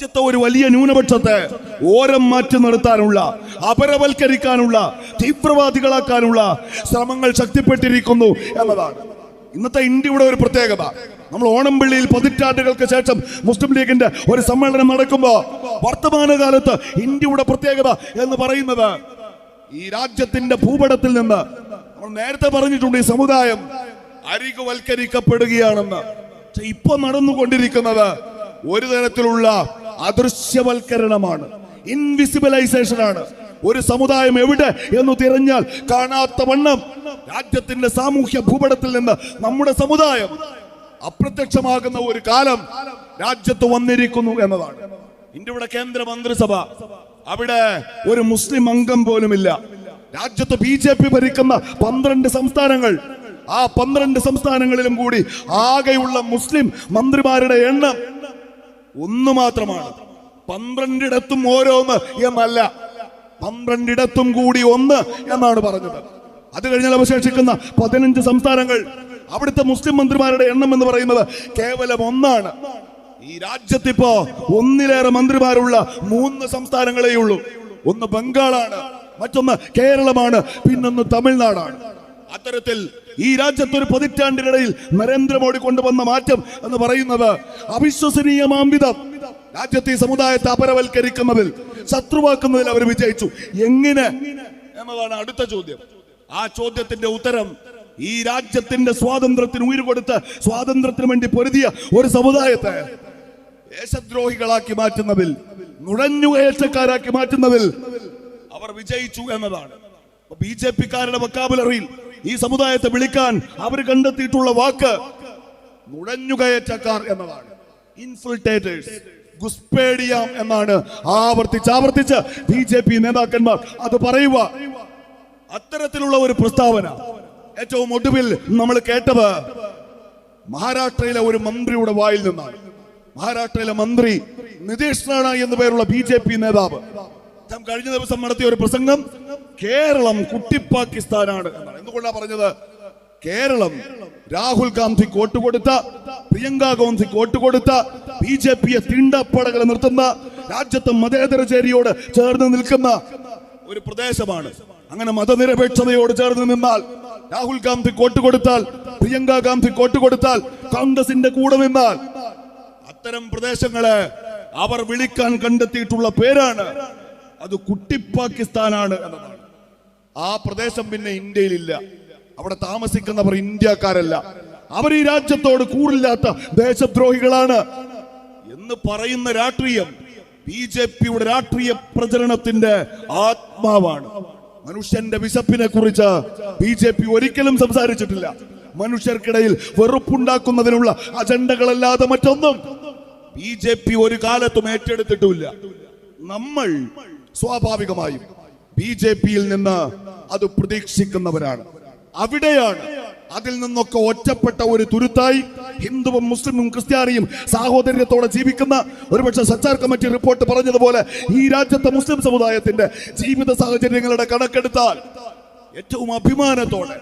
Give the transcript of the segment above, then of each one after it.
രാജ്യത്തെ ഒരു വലിയ ന്യൂനപക്ഷത്തെ ഓരം മാറ്റി നിർത്താനുള്ള അപരവൽക്കരിക്കാനുള്ള തീവ്രവാദികളാക്കാനുള്ള ശ്രമങ്ങൾ ശക്തിപ്പെട്ടിരിക്കുന്നു എന്നതാണ്. ഇന്നത്തെ ഇന്ത്യയുടെ ഒരു പ്രത്യേകത. നമ്മൾ ഓണം പള്ളിയിൽ പതിറ്റാണ്ടുകൾക്ക് ശേഷം മുസ്ലിം ലീഗിന്റെ ഒരു സമ്മേളനം നടക്കുമ്പോൾ വർത്തമാനകാലത്ത് ഇന്ത്യയുടെ പ്രത്യേകത എന്ന് പറയുന്നത് ഈ രാജ്യത്തിന്റെ ഭൂപടത്തിൽ നിന്ന് നമ്മൾ നേരത്തെ പറഞ്ഞിട്ടുണ്ട് ഈ സമുദായം അരികുവൽക്കരിക്കപ്പെടുകയാണെന്ന്. ഇപ്പൊ നടന്നുകൊണ്ടിരിക്കുന്നത് ഒരു തരത്തിലുള്ള അദൃശ്യവൽക്കരണമാണ്. ഇൻവിസിബിലൈസേഷൻ ആണ്. ഒരു സമുദായം എവിടെ എന്ന് തിരഞ്ഞാൽ കാണാത്ത വണ്ണം രാജ്യത്തിന്റെ സാമൂഹ്യ ഭൂപടത്തിൽ നിന്ന് നമ്മുടെ സമുദായം അപ്രത്യക്ഷമാകുന്ന ഒരു കാലം രാജ്യത്ത് വന്നിരിക്കുന്നു എന്നതാണ്. ഇന്ത്യയുടെ കേന്ദ്ര മന്ത്രിസഭ. അവിടെ ഒരു മുസ്ലിം അംഗം പോലുമില്ല. രാജ്യത്ത് ബി ജെ പി ഭരിക്കുന്ന പന്ത്രണ്ട് സംസ്ഥാനങ്ങൾ. ആ പന്ത്രണ്ട് സംസ്ഥാനങ്ങളിലും കൂടി ആകെയുള്ള മുസ്ലിം മന്ത്രിമാരുടെ എണ്ണം ഒന്ന് മാത്രമാണ്. പന്ത്രണ്ടിടത്തും ഓരോന്ന് എന്നല്ല. പന്ത്രണ്ടിടത്തും കൂടി ഒന്ന് എന്നാണ് പറഞ്ഞത്. അത് കഴിഞ്ഞാൽ അവശേഷിക്കുന്ന പതിനഞ്ച് സംസ്ഥാനങ്ങൾ. അവിടുത്തെ മുസ്ലിം മന്ത്രിമാരുടെ എണ്ണം എന്ന് പറയുന്നത് കേവലം ഒന്നാണ്. ഈ രാജ്യത്തിപ്പോ ഒന്നിലേറെ മന്ത്രിമാരുള്ള മൂന്ന് സംസ്ഥാനങ്ങളേ ഉള്ളൂ. ഒന്ന് ബംഗാളാണ് മറ്റൊന്ന് കേരളമാണ് പിന്നൊന്ന് തമിഴ്നാടാണ്. അത്തരത്തിൽ ഈ രാജ്യത്ത് ഒരു പതിറ്റാണ്ടിനിടയിൽ നരേന്ദ്രമോദി കൊണ്ടുവന്ന മാറ്റം എന്ന് പറയുന്നത് അവിശ്വസനീയമാം വിധം. രാജ്യത്തെ സമുദായത്തെ അപരവൽക്കരിക്കുന്നതിൽ ശത്രുവാക്കുന്നതിൽ അവർ വിജയിച്ചു. എങ്ങനെ? എന്നതാണ് അടുത്ത ചോദ്യം. ആ ചോദ്യത്തിന്റെ ഉത്തരം ഈ രാജ്യത്തിന്റെ സ്വാതന്ത്ര്യത്തിന് ഉയരു കൊടുത്ത് സ്വാതന്ത്ര്യത്തിന് വേണ്ടി പൊരുതിയ ഒരു സമുദായത്തെ ദേശദ്രോഹികളാക്കി മാറ്റുന്നതിൽ നുഴഞ്ഞുകയറ്റക്കാരാക്കി മാറ്റുന്നതിൽ അവർ വിജയിച്ചു എന്നതാണ്. ബി ജെ പിക്കാരുടെ വക്കാബുലറിയിൽ ഈ സമുദായത്തെ വിളിക്കാൻ അവർ കണ്ടെത്തിയിട്ടുള്ള വാക്ക് നുഴഞ്ഞുകയറ്റക്കാർ എന്നതാണ്. ഇൻഫിൽട്ടേറ്റേഴ്സ് ഗുസ്പേഡിയാം എന്നാണ് ആവർത്തിച്ച് ആവർത്തിച്ച് ബി ജെ പി നേതാക്കന്മാർ അത് പറയുക. അത്തരത്തിലുള്ള ഒരു പ്രസ്താവന ഏറ്റവും ഒടുവിൽ നമ്മൾ കേട്ടത് മഹാരാഷ്ട്രയിലെ ഒരു മന്ത്രിയുടെ വായിൽ നിന്നാണ്. മഹാരാഷ്ട്രയിലെ മന്ത്രി നിതീഷ് റാണ എന്നു പേരുള്ള പി നേതാവ്. അദ്ദേഹം കഴിഞ്ഞ ദിവസം നടത്തിയ ഒരു പ്രസംഗം കേരളം കുട്ടി പാകിസ്ഥാനാണ് എന്തുകൊണ്ടാണ് പറഞ്ഞത്? കേരളം രാഹുൽ ഗാന്ധി കോട്ട് കൊടുത്ത പ്രിയങ്ക ഗാന്ധി കോട്ട് കൊടുത്ത ബി ജെ പിയെ തീണ്ടപ്പടകൾ നിർത്തുന്ന രാജ്യത്തെ മതേതര ചേരിയോട് ചേർന്ന് നിൽക്കുന്ന ഒരു പ്രദേശമാണ്. അങ്ങനെ മതനിരപേക്ഷതയോട് ചേർന്ന് നിന്നാൽ രാഹുൽ ഗാന്ധി കോട്ട് കൊടുത്താൽ പ്രിയങ്ക ഗാന്ധി കോട്ട് കൊടുത്താൽ കോൺഗ്രസിന്റെ കൂടെ നിന്നാൽ അത്തരം പ്രദേശങ്ങളെ അവർ വിളിക്കാൻ കണ്ടെത്തിയിട്ടുള്ള പേരാണ് അത് കുട്ടി പാകിസ്ഥാനാണ് എന്നതാണ്. ആ പ്രദേശം പിന്നെ ഇന്ത്യയിലില്ല. അവിടെ താമസിക്കുന്നവർ ഇന്ത്യക്കാരല്ല. അവർ ഈ രാജ്യത്തോട് കൂറില്ലാത്ത ദേശദ്രോഹികളാണ് എന്ന് പറയുന്ന രാഷ്ട്രീയം ബി ജെ പിയുടെ രാഷ്ട്രീയ പ്രചരണത്തിന്റെ ആത്മാവാണ്. മനുഷ്യന്റെ വിശപ്പിനെ കുറിച്ച് ബി ജെ പി ഒരിക്കലും സംസാരിച്ചിട്ടില്ല. മനുഷ്യർക്കിടയിൽ വെറുപ്പുണ്ടാക്കുന്നതിനുള്ള അജണ്ടകളല്ലാതെ മറ്റൊന്നും ബി ജെ പി ഒരു കാലത്തും ഏറ്റെടുത്തിട്ടില്ല നമ്മൾ സ്വാഭാവികമായും ബി ജെ പിയിൽ നിന്ന് അത് പ്രതീക്ഷിക്കുന്നവരാണ്. അവിടെയാണ് അതിൽ നിന്നൊക്കെ ഒറ്റപ്പെട്ട ഒരു തുരുത്തായി ഹിന്ദുവും മുസ്ലിമും ക്രിസ്ത്യാനിയും സാഹോദര്യത്തോടെ ജീവിക്കുന്ന ഒരുപക്ഷെ സച്ചാർ കമ്മിറ്റി റിപ്പോർട്ട് പറഞ്ഞതുപോലെ ഈ രാജ്യത്തെ മുസ്ലിം സമുദായത്തിന്റെ ജീവിത സാഹചര്യങ്ങളുടെ കണക്കെടുത്താൽ ഏറ്റവും അഭിമാനത്തോടെ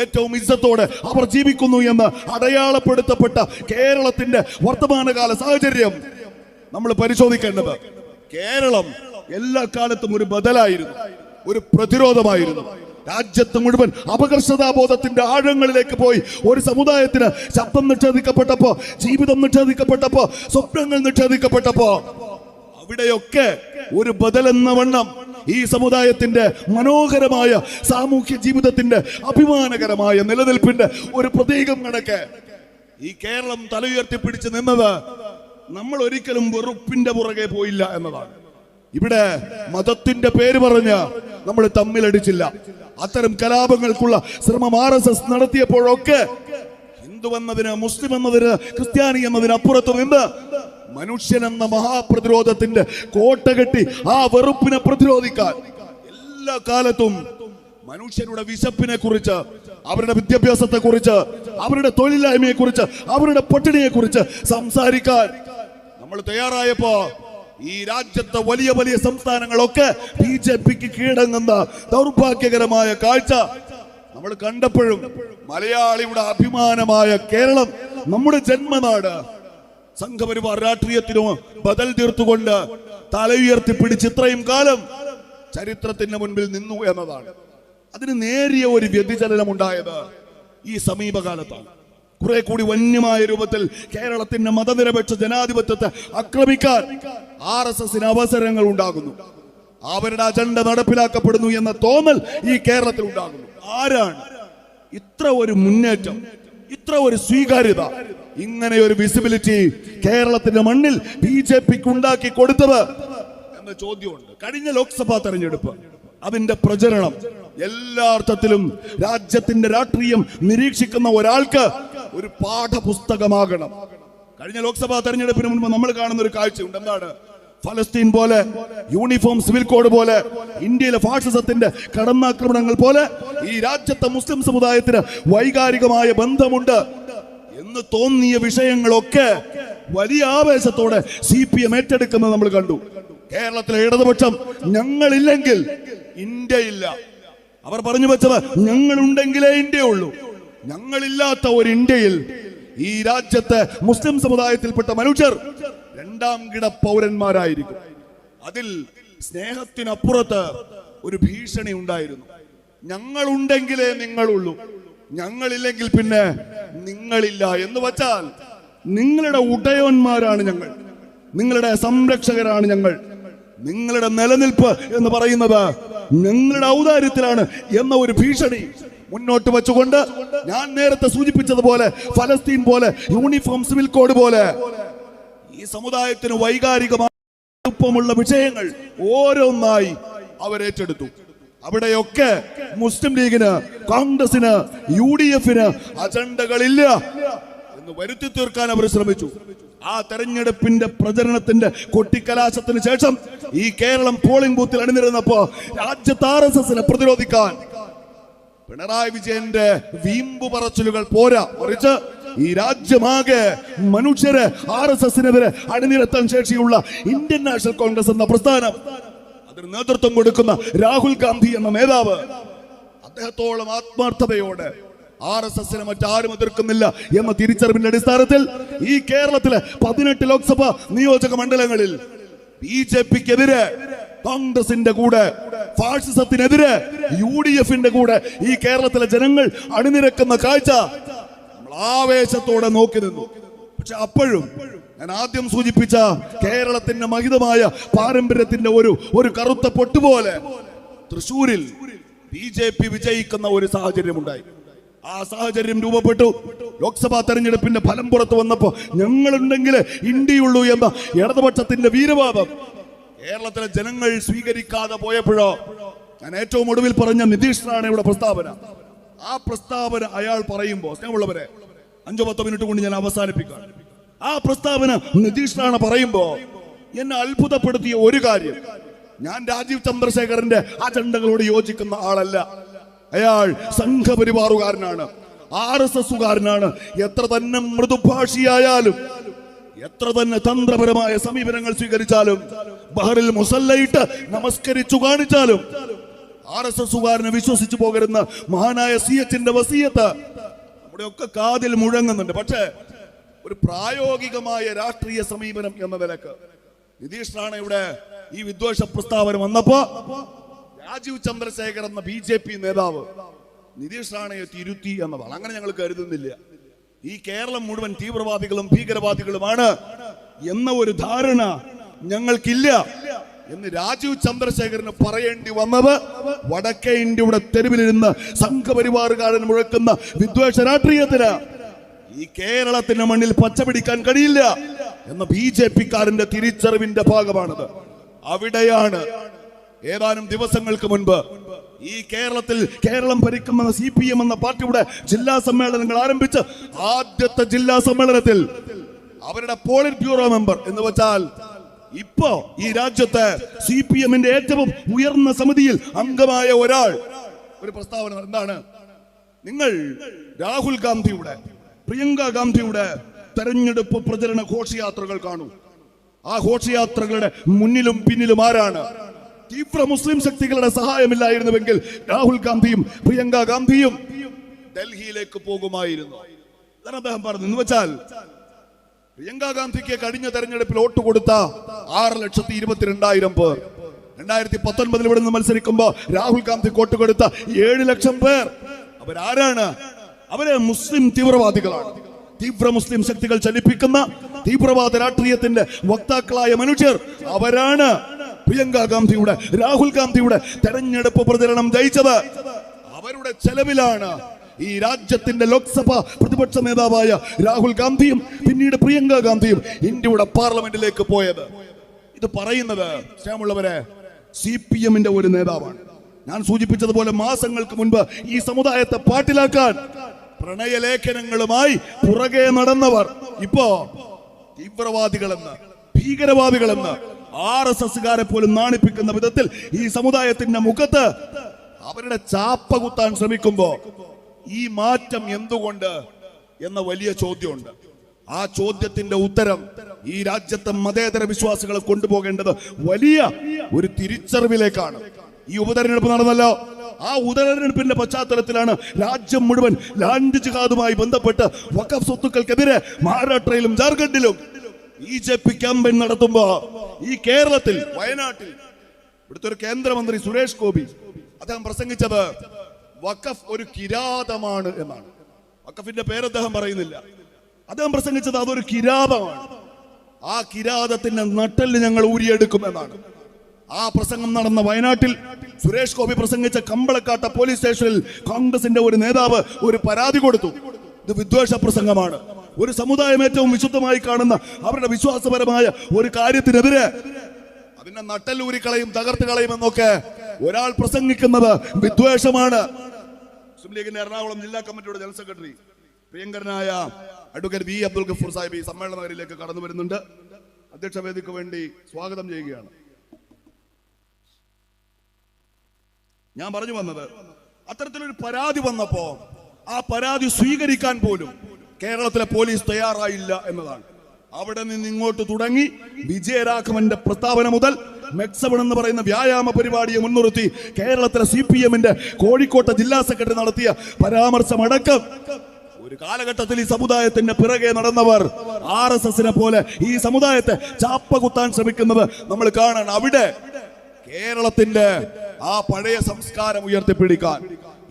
ഏറ്റവും ഇജ്ജത്തോടെ അവർ ജീവിക്കുന്നു എന്ന് അടയാളപ്പെടുത്തപ്പെട്ട കേരളത്തിന്റെ വർത്തമാനകാല സാഹചര്യം നമ്മൾ പരിശോധിക്കേണ്ടത് കേരളം എല്ലാ കാലത്തും ഒരു ബദലായിരുന്നു ഒരു പ്രതിരോധമായിരുന്നു. രാജ്യത്ത് മുഴുവൻ അപകർഷതാബോധത്തിന്റെ ആഴങ്ങളിലേക്ക് പോയി. ഒരു സമുദായത്തിന് ശബ്ദം നിഷേധിക്കപ്പെട്ടപ്പോ ജീവിതം നിഷേധിക്കപ്പെട്ടപ്പോ സ്വപ്നങ്ങൾ നിഷേധിക്കപ്പെട്ടപ്പോ അവിടെയൊക്കെ ഒരു ബദലെന്ന വണ്ണം ഈ സമുദായത്തിന്റെ മനോഹരമായ സാമൂഹ്യ ജീവിതത്തിന്റെ അഭിമാനകരമായ നിലനിൽപ്പിന്റെ ഒരു പ്രതീകം കണക്ക്. ഈ കേരളം തലയുയർത്തി പിടിച്ചു നിന്നത് നമ്മൾ ഒരിക്കലും വെറുപ്പിന്റെ പുറകെ പോയില്ല എന്നതാണ്. ഇവിടെ മതത്തിന്റെ പേര് പറഞ്ഞ് നമ്മൾ തമ്മിലടിച്ചില്ല. അത്തരം കലാപങ്ങൾക്കുള്ള ശ്രമം ആർ എസ് എസ് നടത്തിയപ്പോഴൊക്കെ ഹിന്ദു എന്നതിന് മുസ്ലിം എന്നതിന് ക്രിസ്ത്യാനി എന്നതിന് അപ്പുറത്ത് നിന്ന് മനുഷ്യൻ എന്ന മഹാപ്രതിരോധത്തിന്റെ കോട്ട കെട്ടി ആ വെറുപ്പിനെ പ്രതിരോധിക്കാൻ എല്ലാ കാലത്തും മനുഷ്യരുടെ വിശപ്പിനെ കുറിച്ച് അവരുടെ വിദ്യാഭ്യാസത്തെ കുറിച്ച് അവരുടെ തൊഴിലില്ലായ്മയെ കുറിച്ച് അവരുടെ പട്ടിണിയെ കുറിച്ച് സംസാരിക്കാൻ നമ്മൾ തയ്യാറായപ്പോ ഈ രാജ്യത്തെ വലിയ വലിയ സംസ്ഥാനങ്ങളൊക്കെ ബി ജെ പിക്ക് കീഴടങ്ങുന്ന ദൗർഭാഗ്യകരമായ കാഴ്ച നമ്മൾ കണ്ടപ്പോഴും മലയാളിയുടെ അഭിമാനമായ കേരളം നമ്മുടെ ജന്മനാട്. സംഘപരിവാർ രാഷ്ട്രീയത്തിനും ബദൽ തീർത്തുകൊണ്ട് തലയുയർത്തി പിടിച്ച് ഇത്രയും കാലം ചരിത്രത്തിന് മുൻപിൽ നിന്നു എന്നതാണ്. അതിന് നേരിയ ഒരു വ്യതിചലനം ഉണ്ടായത് ഈ സമീപകാലത്താണ്. കുറെ കൂടി വന്യമായ രൂപത്തിൽ കേരളത്തിന്റെ മതനിരപേക്ഷ ജനാധിപത്യത്തെ ആക്രമിക്കാൻ ആർ എസ് എസിന് അവസരങ്ങൾ ഉണ്ടാകുന്നു. അവരുടെ അജണ്ട നടപ്പിലാക്കപ്പെടുന്നു എന്ന തോന്നൽ ഈ കേരളത്തിൽ ഉണ്ടാകുന്നു. ആരാണ്? ഇത്ര ഒരു മുന്നേറ്റം ഇത്ര ഒരു സ്വീകാര്യത ഇങ്ങനെ ഒരു വിസിബിലിറ്റി കേരളത്തിന്റെ മണ്ണിൽ ബി ജെ പിക്ക് ഉണ്ടാക്കി കൊടുത്തത് എന്ന ചോദ്യമുണ്ട്. കഴിഞ്ഞ ലോക്സഭാ തെരഞ്ഞെടുപ്പ് അതിന്റെ പ്രചരണം എല്ലാ അർത്ഥത്തിലും രാജ്യത്തിന്റെ രാഷ്ട്രീയം നിരീക്ഷിക്കുന്ന ഒരാൾക്ക് ഒരു പാഠപുസ്തകമാകണം. കഴിഞ്ഞ ലോക്സഭാ തെരഞ്ഞെടുപ്പിന് മുൻപ് നമ്മൾ കാണുന്ന ഒരു കാഴ്ചയുണ്ട്. എന്താണ്? ഫലസ്തീൻ പോലെ യൂണിഫോം സിവിൽ കോഡ് പോലെ ഇന്ത്യയിലെ ഫാഷിസത്തിന്റെ കടന്നാക്രമണങ്ങൾ പോലെ ഈ രാജ്യത്തെ മുസ്ലിം സമുദായത്തിന് വൈകാരികമായ ബന്ധമുണ്ട് എന്ന് തോന്നിയ വിഷയങ്ങളൊക്കെ വലിയ ആവേശത്തോടെ സി പി എം ഏറ്റെടുക്കുന്നത് നമ്മൾ കണ്ടു. കേരളത്തിലെ ഇടതുപക്ഷം ഞങ്ങളില്ലെങ്കിൽ ഇന്ത്യയില്ല അവർ പറഞ്ഞു വെച്ചത് ഞങ്ങളുണ്ടെങ്കിലേ ഇന്ത്യ ഉള്ളൂ ഞങ്ങളില്ലാത്ത ഒരു ഇന്ത്യയിൽ ഈ രാജ്യത്തെ മുസ്ലിം സമുദായത്തിൽപ്പെട്ട മനുഷ്യർ രണ്ടാം കിട പൗരന്മാരായിരിക്കും. അതിൽ സ്നേഹത്തിനപ്പുറത്ത് ഒരു ഭീഷണി ഉണ്ടായിരുന്നു. ഞങ്ങളുണ്ടെങ്കിലേ നിങ്ങളുള്ളൂ. ഞങ്ങളില്ലെങ്കിൽ പിന്നെ നിങ്ങളില്ല എന്ന് വച്ചാൽ നിങ്ങളുടെ ഉടയവന്മാരാണ് ഞങ്ങൾ. നിങ്ങളുടെ സംരക്ഷകരാണ് ഞങ്ങൾ. നിങ്ങളുടെ നിലനിൽപ്പ് എന്ന് പറയുന്നത് നിങ്ങളുടെ ഔദാര്യത്തിലാണ് എന്ന ഒരു ഭീഷണി മുന്നോട്ട് വെച്ചുകൊണ്ട് ഞാൻ നേരത്തെ സൂചിപ്പിച്ചതുപോലെ ഫലസ്തീൻ പോലെ യൂണിഫോം സിവിൽ കോഡ് പോലെ ഈ സമുദായത്തിന് വൈകാരികമായ വിഷയങ്ങൾ ഓരോന്നായി അവരേറ്റെടുത്തു അവിടെയൊക്കെ മുസ്ലിം ലീഗിന് കോൺഗ്രസിന് യു ഡി എഫിന് അജണ്ടകളില്ല എന്ന് വരുത്തി തീർക്കാൻ അവർ ശ്രമിച്ചു. ആ തെരഞ്ഞെടുപ്പിന്റെ പ്രചരണത്തിന്റെ കൊട്ടിക്കലാശത്തിന് ശേഷം ഈ കേരളം പോളിംഗ് ബൂത്തിൽ അണിനിരുന്നപ്പോ രാജ്യത്ത് ആർ എസ് എസിനെ പ്രതിരോധിക്കാൻ പിണറായി വിജയന്റെ വീമ്പു പറച്ചിലുകൾ പോരാ. മറിച്ച് ഈ രാജ്യമാകെ മനുഷ്യര് ആർ എസ് എസിനെതിരെ അണിനിരത്താൻ ശേഷിയുള്ള ഇന്ത്യൻ നാഷണൽ കോൺഗ്രസ് എന്ന പ്രസ്ഥാനം അതിന് നേതൃത്വം കൊടുക്കുന്ന രാഹുൽ ഗാന്ധി എന്ന നേതാവ് അദ്ദേഹത്തോളം ആത്മാർത്ഥതയോടെ ആർ എസ് എസിനെ മറ്റാരും എതിർക്കുന്നില്ല എന്ന തിരിച്ചറിവിന്റെ അടിസ്ഥാനത്തിൽ ഈ കേരളത്തിലെ പതിനെട്ട് ലോക്സഭാ നിയോജക മണ്ഡലങ്ങളിൽ ബി ജെ പിക്കെതിരെ കോൺഗ്രസിന്റെ കൂടെ ഫാഷിസത്തിനെതിരെ യു ഡി എഫിന്റെ കൂടെ ഈ കേരളത്തിലെ ജനങ്ങൾ അണിനിരക്കുന്ന കാഴ്ച നമ്മൾ ആവേശത്തോടെ നോക്കി നിന്നു. പക്ഷെ അപ്പോഴും ഞാൻ ആദ്യം സൂചിപ്പിച്ച കേരളത്തിന്റെ മഹിതമായ പാരമ്പര്യത്തിന്റെ ഒരു ഒരു കറുത്ത പൊട്ടുപോലെ തൃശൂരിൽ ബി ജെ പി വിജയിക്കുന്ന ഒരു സാഹചര്യം ഉണ്ടായി ആ സാഹചര്യം രൂപപ്പെട്ടു. ലോക്സഭാ തെരഞ്ഞെടുപ്പിന്റെ ഫലം പുറത്തു വന്നപ്പോ ഞങ്ങളുണ്ടെങ്കിൽ ഇന്ത്യയുള്ളൂ എന്ന ഇടതുപക്ഷത്തിന്റെ വീരവാദം കേരളത്തിലെ ജനങ്ങൾ സ്വീകരിക്കാതെ പോയപ്പോഴോ ഞാൻ ഏറ്റവും ഒടുവിൽ പറഞ്ഞ നിതീഷ് റാണയുടെ പ്രസ്താവന. ആ പ്രസ്താവന അയാൾ പറയുമ്പോൾ സ്നേഹമുള്ളവരെ അഞ്ചോ പത്തോ മിനിറ്റ് കൊണ്ട് ഞാൻ അവസാനിപ്പിക്കാം. ആ പ്രസ്താവന നിതീഷ് പറയുമ്പോ എന്നെ അത്ഭുതപ്പെടുത്തിയ ഒരു കാര്യം. ഞാൻ രാജീവ് ചന്ദ്രശേഖരന്റെ അജണ്ടകളോട് യോജിക്കുന്ന ആളല്ല. അയാൾ സംഘപരിവാറുകാരനാണ് ആർ എസ് എസുകാരനാണ്. എത്ര തന്നെ മൃദുഭാഷിയായാലും എത്ര തന്നെ തന്ത്രപരമായ സമീപനങ്ങൾ സ്വീകരിച്ചാലും ബഹറിൽ മുസല്ലയിട്ട് നമസ്കരിച്ചു കാണിച്ചാലും ആർ എസ് എസുകാരനെ വിശ്വസിച്ചു പോകരുന്ന മഹാനായ സി എച്ചിന്റെ വസീയത്ത് നമ്മുടെ ഒക്കെ കാതിൽ മുഴങ്ങുന്നുണ്ട്. പക്ഷേ ഒരു പ്രായോഗികമായ രാഷ്ട്രീയ സമീപനം എന്ന നിലയ്ക്ക് നിതീഷ് ഇവിടെ ഈ വിദ്വേഷ പ്രസ്താവന വന്നപ്പോ രാജീവ് ചന്ദ്രശേഖർ എന്ന ബി നേതാവ് നിതീഷ് റാണയെ തിരുത്തി എന്നതാണ്. അങ്ങനെ ഞങ്ങൾ കരുതുന്നില്ല. ഈ കേരളം മുഴുവൻ തീവ്രവാദികളും ഭീകരവാദികളുമാണ് എന്ന ഒരു ധാരണ ഞങ്ങൾക്കില്ല എന്ന് രാജീവ് ചന്ദ്രശേഖരന് പറയേണ്ടി വന്നത് വടക്കേ ഇന്ത്യയുടെ തെരുവിലിരുന്ന് സംഘപരിവാറുകാരൻ മുഴക്കുന്ന വിദ്വേഷ രാഷ്ട്രീയത്തിന് ഈ കേരളത്തിന്റെ മണ്ണിൽ പച്ചപിടിക്കാൻ കഴിയില്ല എന്ന ബി ജെ പിക്കാരന്റെ തിരിച്ചറിവിന്റെ ഭാഗമാണത്. അവിടെയാണ് ഏതാനും ദിവസങ്ങൾക്ക് മുൻപ് ഈ കേരളത്തിൽ കേരളം ഭരിക്കുന്ന സി പി എം എന്ന പാർട്ടിയുടെ ജില്ലാ സമ്മേളനങ്ങൾ ആരംഭിച്ച് ആദ്യത്തെ ജില്ലാ സമ്മേളനത്തിൽ അവരുടെ പോളിറ്റ് ബ്യൂറോ മെമ്പർ എന്ന് വെച്ചാൽ ഇപ്പോ ഈ രാജ്യത്തെ സി പി എമ്മിന്റെ ഏറ്റവും ഉയർന്ന സമിതിയിൽ അംഗമായ ഒരാൾ. ഒരു പ്രസ്താവന എന്താണ്? നിങ്ങൾ രാഹുൽ ഗാന്ധിയുടെ പ്രിയങ്ക ഗാന്ധിയുടെ തെരഞ്ഞെടുപ്പ് പ്രചരണ ഘോഷയാത്രകൾ കാണൂ. ആ ഘോഷയാത്രകളുടെ മുന്നിലും പിന്നിലും ആരാണ്? തീവ്ര മുസ്ലിം ശക്തികളുടെ സഹായമില്ലായിരുന്നുവെങ്കിൽ രാഹുൽ ഗാന്ധിയും പ്രിയങ്ക ഗാന്ധിയും ഡൽഹിയിലേക്ക് പോകുമായിരുന്നു. അതാണ് അദ്ദേഹം പറഞ്ഞു എന്ന് വെച്ചാൽ പ്രിയങ്ക ഗാന്ധിക്ക് കഴിഞ്ഞ തെരഞ്ഞെടുപ്പിൽ വോട്ട് കൊടുത്ത ആറ് ലക്ഷത്തി ഇരുപത്തിരണ്ടായിരം പേർ. രണ്ടായിരത്തി പത്തൊൻപതിൽ ഇവിടെ നിന്ന് മത്സരിക്കുമ്പോ രാഹുൽ ഗാന്ധി വോട്ട് കൊടുത്ത ഏഴ് ലക്ഷം പേർ. അവരാരാണ്? അവർ മുസ്ലിം തീവ്രവാദികളാണ്. തീവ്ര മുസ്ലിം ശക്തികൾ ചലിപ്പിക്കുന്ന തീവ്രവാദ രാഷ്ട്രീയത്തിന്റെ വക്താക്കളായ മനുഷ്യർ അവരാണ്. പ്രിയങ്ക ഗാന്ധിയുടെ രാഹുൽ ഗാന്ധിയുടെ തെരഞ്ഞെടുപ്പ് പ്രചരണം ജയിച്ചത്. അവരുടെ ചെലവിലാണ് ഈ രാജ്യത്തിന്റെ ലോക്സഭ പ്രതിപക്ഷ നേതാവായ രാഹുൽ ഗാന്ധിയും പിന്നീട് പ്രിയങ്ക ഗാന്ധിയും ഇന്ത്യയുടെ പാർലമെന്റിലേക്ക് പോയത്. ഇത് പറയുന്നത് സ്നേഹമുള്ളവരെ സി പി എമ്മിന്റെ ഒരു നേതാവാണ്. ഞാൻ സൂചിപ്പിച്ചതുപോലെ മാസങ്ങൾക്ക് മുൻപ് ഈ സമുദായത്തെ പാട്ടിലാക്കാൻ പ്രണയലേഖനങ്ങളുമായി പുറകെ നടന്നവർ. ഇപ്പോ തീവ്രവാദികളെന്ന് ഭീകരവാദികളെന്ന് ആർ എസ് എസ്സുകാരെ പോലും നാണിപ്പിക്കുന്ന വിധത്തിൽ ഈ സമുദായത്തിന്റെ മുഖത്ത് അവരുടെ ചാപ്പ കുത്താൻ ശ്രമിക്കുമ്പോ ഈ മാറ്റം എന്തുകൊണ്ട് എന്ന വലിയ ചോദ്യമുണ്ട്. ആ ചോദ്യത്തിന്റെ ഉത്തരം ഈ രാജ്യത്തെ മതേതര വിശ്വാസികളെ കൊണ്ടുപോകേണ്ടത് വലിയ ഒരു തിരിച്ചറിവിലേക്കാണ്. ഈ ഉപതെരഞ്ഞെടുപ്പ് നടന്നല്ലോ. ആ ഉപതെരഞ്ഞെടുപ്പിന്റെ പശ്ചാത്തലത്തിലാണ് രാജ്യം മുഴുവൻ ലാൻഡ് ജിഹാദുമായി ബന്ധപ്പെട്ട് വഖഫ് സ്വത്തുക്കൾക്കെതിരെ മഹാരാഷ്ട്രയിലും ജാർഖണ്ഡിലും ബി ജെ പി ക്യാമ്പയിൻ നടത്തുമ്പോ ഈ കേരളത്തിൽ വയനാട്ടിൽ ഇവിടുത്തെ ഒരു കേന്ദ്രമന്ത്രി സുരേഷ് ഗോപി അദ്ദേഹം പ്രസംഗിച്ചത് വഖഫ് ഒരു കിരാതമാണ് എന്നാണ്. വഖഫിന്റെ പേര് അദ്ദേഹം പറയുന്നില്ല. അദ്ദേഹം പ്രസംഗിച്ചത് അതൊരു കിരാതമാണ്. ആ കിരാതത്തിന്റെ നട്ടൽ ഞങ്ങൾ ഊരിയെടുക്കും എന്നാണ്. ആ പ്രസംഗം നടന്ന വയനാട്ടിൽ സുരേഷ് ഗോപി പ്രസംഗിച്ച കമ്പളക്കാട്ട പോലീസ് സ്റ്റേഷനിൽ കോൺഗ്രസിന്റെ ഒരു നേതാവ് ഒരു പരാതി കൊടുത്തു. ഇത് വിദ്വേഷ പ്രസംഗമാണ്. ഒരു സമുദായം ഏറ്റവും വിശുദ്ധമായി കാണുന്ന അവരുടെ വിശ്വാസപരമായ ഒരു കാര്യത്തിനെതിരെ അതിനെ നട്ടല്ലൂരി കളയും എന്നൊക്കെ ഒരാൾ പ്രസംഗിക്കുന്നത് വിദ്വേഷമാണ്. മുസ്ലിം ലീഗിന്റെ എറണാകുളം ജില്ലാ കമ്മിറ്റിയുടെ ജനറൽ സെക്രട്ടറി പ്രിയങ്കരനായ അഡ്വക്കേറ്റ് വി അബ്ദുൽ ഗഫൂർ സാഹിബ് ഈ സമ്മേളനകരിലേക്ക് കടന്നു വരുന്നുണ്ട്. അധ്യക്ഷ വേദിക്ക് വേണ്ടി സ്വാഗതം ചെയ്യുകയാണ്. ഞാൻ പറഞ്ഞു വന്നത് അത്തരത്തിലൊരു പരാതി വന്നപ്പോ ആ പരാതി സ്വീകരിക്കാൻ പോലും കേരളത്തിലെ പോലീസ് തയ്യാറായില്ല എന്നതാണ്. അവിടെ നിന്ന് ഇങ്ങോട്ട് തുടങ്ങി വിജയരാഘവന്റെ പ്രസ്താവന മുതൽ മെക്സബൺ എന്ന് പറയുന്ന വ്യായാമ പരിപാടിയെ മുൻനിർത്തി കേരളത്തിലെ സി പി എമ്മിന്റെ കോഴിക്കോട്ടെ ജില്ലാ സെക്രട്ടറി നടത്തിയ പരാമർശമടക്കം. ഒരു കാലഘട്ടത്തിൽ ഈ സമുദായത്തിന്റെ പിറകെ നടന്നവർ ആർ എസ് എസിനെ പോലെ ഈ സമുദായത്തെ ചാപ്പ കുത്താൻ ശ്രമിക്കുന്നത് നമ്മൾ കാണണം. അവിടെ കേരളത്തിന്റെ ആ പഴയ സംസ്കാരം ഉയർത്തിപ്പിടിക്കാൻ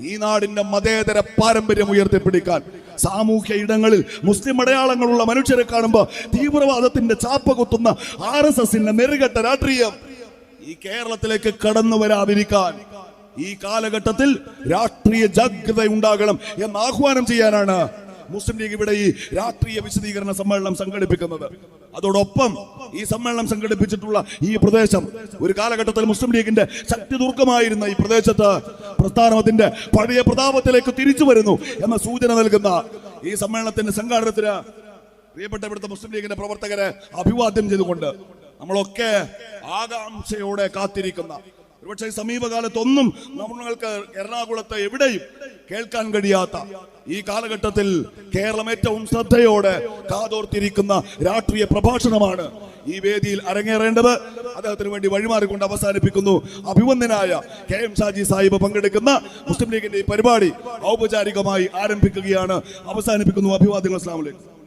ഈ നാടിന്റെ മതേതര പാരമ്പര്യം ഉയർത്തിപ്പിടിക്കാൻ സാമൂഹ്യ ഇടങ്ങളിൽ മുസ്ലിം അടയാളങ്ങളുള്ള മനുഷ്യരെ കാണുമ്പോൾ തീവ്രവാദത്തിന്റെ ചാപ്പ കുത്തുന്ന ആർ എസ് എസിന്റെ നെറുകെട്ട രാഷ്ട്രീയം ഈ കേരളത്തിലേക്ക് കടന്നു വരാതിരിക്കാൻ ഈ കാലഘട്ടത്തിൽ രാഷ്ട്രീയ ജാഗ്രത ഉണ്ടാകണം എന്ന് ആഹ്വാനം ചെയ്യാനാണ് മുസ്ലിം ലീഗ് ഇവിടെ ഈ രാഷ്ട്രീയ വിശദീകരണ സമ്മേളനം സംഘടിപ്പിക്കുന്നത്. അതോടൊപ്പം ഈ സമ്മേളനം സംഘടിപ്പിച്ചിട്ടുള്ള ഈ പ്രദേശം ഒരു കാലഘട്ടത്തിൽ മുസ്ലിം ലീഗിന്റെ ശക്തി ദുർഗമായിരുന്ന ഈ പ്രദേശത്ത് പ്രസ്ഥാനത്തിന്റെ പഴയ പ്രതാപത്തിലേക്ക് തിരിച്ചു വരുന്നു എന്ന സൂചന നൽകുന്ന ഈ സമ്മേളനത്തിന്റെ സംഘാടനത്തിന് പ്രിയപ്പെട്ട ഇവിടുത്തെ മുസ്ലിം ലീഗിന്റെ പ്രവർത്തകരെ അഭിവാദ്യം ചെയ്തുകൊണ്ട് നമ്മളൊക്കെ ആകാംക്ഷയോടെ കാത്തിരിക്കുന്ന ഒരുപക്ഷെ സമീപകാലത്തൊന്നും നമ്മൾക്ക് എറണാകുളത്ത് എവിടെയും കേൾക്കാൻ കഴിയാത്ത ഈ കാലഘട്ടത്തിൽ കേരളം ഏറ്റവും ശ്രദ്ധയോടെ കാതോർത്തിരിക്കുന്ന രാഷ്ട്രീയ പ്രഭാഷണമാണ് ഈ വേദിയിൽ അരങ്ങേറേണ്ടത്. അദ്ദേഹത്തിന് വേണ്ടി വഴിമാറിക്കൊണ്ട് അവസാനിപ്പിക്കുന്നു അഭിവന്ദനായ കെ എം ഷാജി സാഹിബ് പങ്കെടുക്കുന്ന മുസ്ലിം ലീഗിന്റെ ഈ പരിപാടി ഔപചാരികമായി ആരംഭിക്കുകയാണ്. അവസാനിപ്പിക്കുന്നു. അഭിവാദ്യങ്ങൾ. അസ്ലാമലൈക്കും.